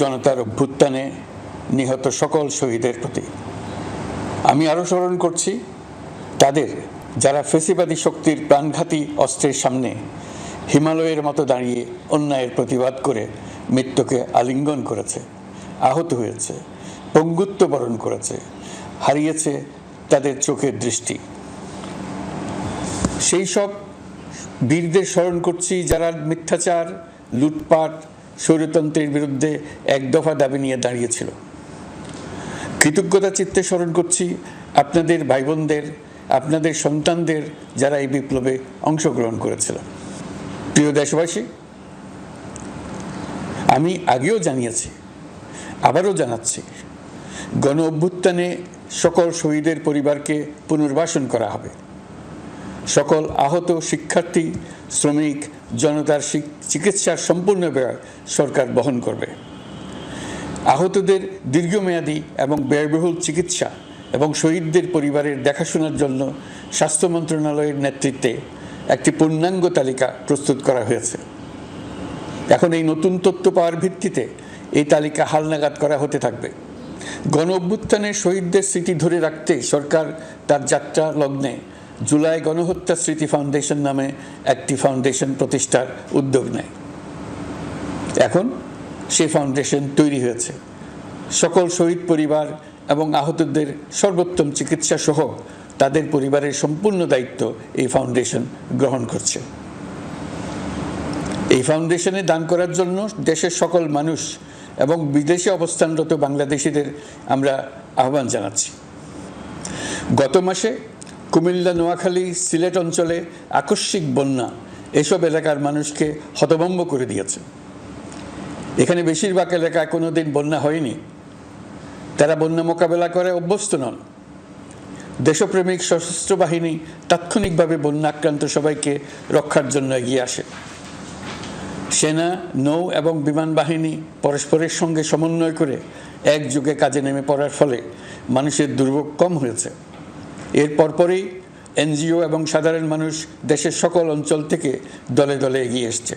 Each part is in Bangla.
জনতার অভ্যুত্থানে নিহত সকল শহীদের প্রতি। আমি আরও স্মরণ করছি, তাদের যারা ফেসিবাদী শক্তির প্রাণঘাতী অস্ত্রের সামনে হিমালয়ের মতো দাঁড়িয়ে অন্যায়ের প্রতিবাদ করে মৃত্যুকে আলিঙ্গন করেছে, আহত হয়েছে, পঙ্গুত্ব বরণ করেছে, হারিয়েছে তাদের চোখের দৃষ্টি। সেই সব বীরদের স্মরণ করছি যারা মিথ্যাচার, লুটপাট স্বৈরতন্ত্রের বিরুদ্ধে এক দফা দাবি নিয়ে দাঁড়িয়েছিল। কৃতজ্ঞতা চিত্তে স্মরণ করছি, আপনাদের ভাই বোনদের আপনাদের সন্তানদের যারা এই বিপ্লবে অংশগ্রহণ করেছিল। প্রিয় দেশবাসী, আমি আগেও জানিয়েছি, আবারও জানাচ্ছি, গণ অভ্যুত্থানে সকল শহীদের পরিবারকে পুনর্বাসন করা হবে। সকল আহত শিক্ষার্থী, শ্রমিক জনতার চিকিৎসার সম্পূর্ণ ব্যয় সরকার বহন করবে। আহতদের দীর্ঘমেয়াদী এবং ব্যয়বহুল চিকিৎসা এবং শহীদদের পরিবারের দেখাশোনার জন্য স্বাস্থ্য মন্ত্রণালয়ের নেতৃত্বে একটি পূর্ণাঙ্গ তালিকা প্রস্তুত করা হয়েছে। এখন এই নতুন তথ্য পাওয়ার ভিত্তিতে এই তালিকা হালনাগাদ করা হতে থাকবে। গণ অভ্যুত্থানের শহীদদের স্মৃতি ধরে রাখতে সরকার তার যাত্রা লগ্নে জুলাই গণহত্যা স্মৃতি ফাউন্ডেশন নামে একটি ফাউন্ডেশন প্রতিষ্ঠার উদ্যোগ নেয়। এখন সেই ফাউন্ডেশন তৈরি হয়েছে। সকল শহীদ পরিবার এবং আহতদের সর্বোত্তম চিকিৎসা সহ তাদের পরিবারের সম্পূর্ণ দায়িত্ব এই ফাউন্ডেশন গ্রহণ করছে। এই ফাউন্ডেশনে দান করার জন্য দেশের সকল মানুষ এবং বিদেশে অবস্থানরত বাংলাদেশিদের আমরা আহ্বান জানাচ্ছি। গত মাসে কুমিল্লা, নোয়াখালী, সিলেট অঞ্চলে আকস্মিক বন্যা এসব এলাকার মানুষকে হতভম্ব করে দিয়েছে। এখানে বেশিরভাগ এলাকায় কোনো দিন বন্যা হয়নি। তারা বন্যা মোকাবেলা করে অভ্যস্ত নন। দেশপ্রেমিক সশস্ত্র বাহিনী তাৎক্ষণিকভাবে বন্যা আক্রান্ত সবাইকে রক্ষার জন্য এগিয়ে আসে। সেনা, নৌ এবং বিমান বাহিনী পরস্পরের সঙ্গে সমন্বয় করে একযোগে কাজে নেমে পড়ার ফলে মানুষের দুর্ভোগ কম হয়েছে। এর পরপরই এনজিও এবং সাধারণ মানুষ দেশের সকল অঞ্চল থেকে দলে দলে এগিয়ে এসছে।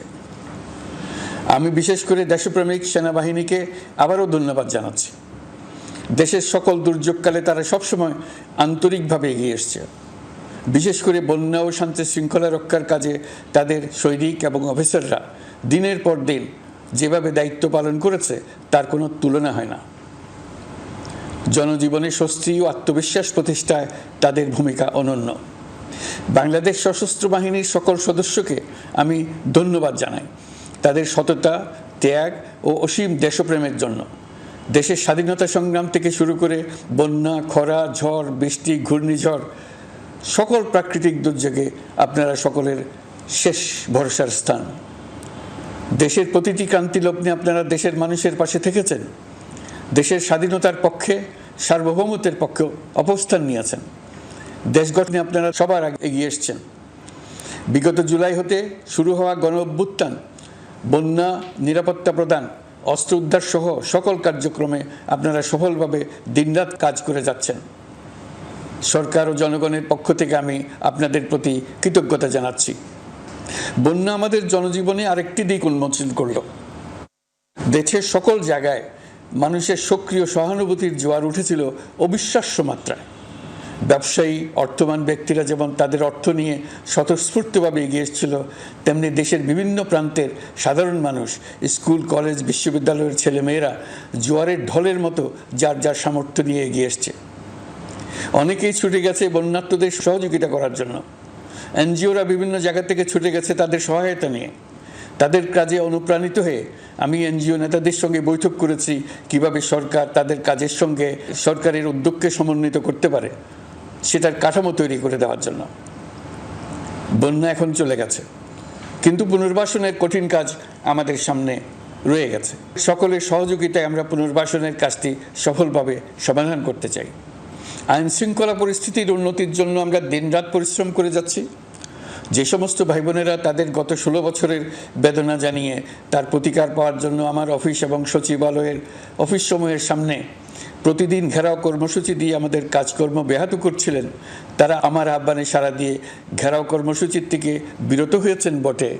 আমি বিশেষ করে দেশপ্রেমিক সেনাবাহিনীকে আবারও ধন্যবাদ জানাচ্ছি। দেশের সকল দুর্যোগকালে তারা সবসময় আন্তরিকভাবে এগিয়ে এসছে। বিশেষ করে বন্যা ও শান্তি শৃঙ্খলা রক্ষার কাজে তাদের সৈনিক এবং অফিসাররা দিনের পর দিন যেভাবে দায়িত্ব পালন করেছে, তার কোনো তুলনা হয় না। জনজীবনে স্বস্তি ও আত্মবিশ্বাস প্রতিষ্ঠায় তাদের ভূমিকা অনন্য। বাংলাদেশ সশস্ত্র বাহিনীর সকল সদস্যকে আমি ধন্যবাদ জানাই। তাদের সততা, ত্যাগ ও অসীম দেশপ্রেমের জন্য। দেশের স্বাধীনতা সংগ্রাম থেকে শুরু করে বন্যা, খরা, ঝড়, বৃষ্টি, ঘূর্ণিঝড়, সকল প্রাকৃতিক দুর্যোগে আপনারা সকলের শেষ ভরসার স্থান। দেশের প্রতিটি ক্রান্তি লগ্নে আপনারা দেশের মানুষের পাশে থেকেছেন। দেশের স্বাধীনতার পক্ষে, সার্বভৌমত্বের পক্ষে অবস্থান নিয়েছেন। দেশ গঠনে আপনারা সবার আগে এগিয়ে এসছেন। বিগত জুলাই হতে শুরু হওয়া গণ অভ্যুত্থান বন্যা নিরাপত্তা প্রদান, অস্ত্র উদ্ধার সহ সকল কার্যক্রমে আপনারা সফলভাবে দিনরাত কাজ করে যাচ্ছেন। সরকার ও জনগণের পক্ষ থেকে আমি আপনাদের প্রতি কৃতজ্ঞতা জানাচ্ছি। বন্যা আমাদের জনজীবনে আরেকটি দিক উন্মোচন করল। দেশের সকল জায়গায় মানুষের সক্রিয় সহানুভূতির জোয়ার উঠেছিল অবিশ্বাস্য মাত্রায়। ব্যবসায়ী, অর্থবান ব্যক্তিরা যেমন তাদের অর্থ নিয়ে স্বতঃস্ফূর্তভাবে এগিয়ে এসেছিল, তেমনি দেশের বিভিন্ন প্রান্তের সাধারণ মানুষ, স্কুল, কলেজ, বিশ্ববিদ্যালয়ের ছেলেমেয়েরা জোয়ারের ঢলের মতো যার যার সামর্থ্য নিয়ে এগিয়ে এসছে। অনেকেই ছুটে গেছে বন্যার্থদের সহযোগিতা করার জন্য। এনজিওরা বিভিন্ন জায়গা থেকে ছুটে গেছে তাদের সহায়তা নিয়ে। তাদের কাজে অনুপ্রাণিত হয়ে আমি এনজিও নেতাদের সঙ্গে বৈঠক করেছি, কীভাবে সরকার তাদের কাজের সঙ্গে সরকারের উদ্যোগকে সমন্বিত করতে পারে, সেটার কাঠামো তৈরি করে দেওয়ার জন্য। বন্যা এখন চলে গেছে, কিন্তু পুনর্বাসনের কঠিন কাজ আমাদের সামনে রয়ে গেছে। সকলের সহযোগিতায় আমরা পুনর্বাসনের কাজটি সফলভাবে সমাধান করতে চাই। আইন শৃঙ্খলা পরিস্থিতির উন্নতির জন্য আমরা দিনরাত পরিশ্রম করে যাচ্ছি। যে সমস্ত ভাই বোনেরা তাদের গত ষোলো বছরের বেদনা জানিয়ে তার প্রতিকার পাওয়ার জন্য আমার অফিস এবং সচিবালয়ের অফিস সময়ের সামনে প্রতিদিন ঘেরাও কর্মসূচি দিয়ে আমাদের কাজকর্ম ব্যাহত করছিলেন। তারা আমার আহ্বানে সাড়া দিয়ে ঘেরাও কর্মসূচির থেকে বিরত হয়েছেন বটে।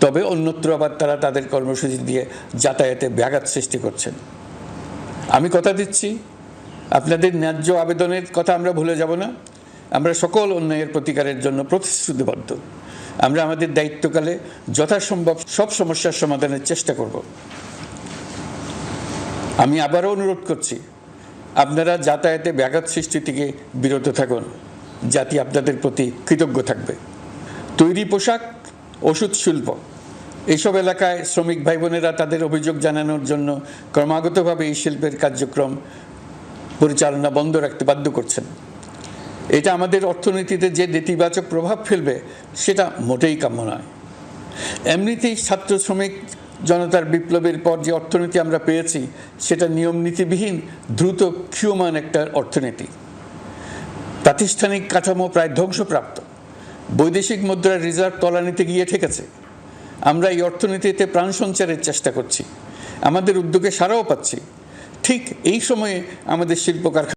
তবে অন্যত্র আবার তারা তাদের কর্মসূচি দিয়ে যাতায়াতে ব্যাঘাত সৃষ্টি করছেন। আমি কথা দিচ্ছি। আপনাদের ন্যায্য আবেদনের কথা আমরা ভুলে যাব না। আমরা সকল অন্যায়ের প্রতিকারের জন্য প্রতিশ্রুতিবদ্ধ। আমরা আমাদের দায়িত্বকালে যথাসম্ভব সব সমস্যার সমাধানের চেষ্টা করব। আমি আবারও অনুরোধ করছি, আপনারা যাতায়াতে ব্যাঘাত সৃষ্টি থেকে বিরত থাকুন। জাতি আপনাদের প্রতি কৃতজ্ঞ থাকবে। তৈরি পোশাক, ওষুধ, শিল্প এইসব এলাকায় শ্রমিক ভাই বোনেরা তাদের অভিযোগ জানানোর জন্য ক্রমাগতভাবে এই শিল্পের কার্যক্রম পরিচালনা বন্ধ রাখতে বাধ্য করছেন। এটা আমাদের অর্থনীতিতে যে নেতিবাচক প্রভাব ফেলবে, সেটা মোটেই কাম্য নয়। এমনিতেই ছাত্র শ্রমিক জনতার বিপ্লবের পর যে অর্থনীতি আমরা পেয়েছি, সেটা নিয়ম নীতিবিহীন, দ্রুত ক্ষীয়মান একটা অর্থনীতি। প্রাতিষ্ঠানিক কাঠামো প্রায় ধ্বংসপ্রাপ্ত। বৈদেশিক মুদ্রার রিজার্ভ তলানিতে গিয়ে ঠেকেছে। আমরা এই অর্থনীতিতে প্রাণ সঞ্চারের চেষ্টা করছি। আমাদের উদ্যোগে সারাও পাচ্ছি। ঠিক এই সময়ে আমাদের শিল্প কারখানা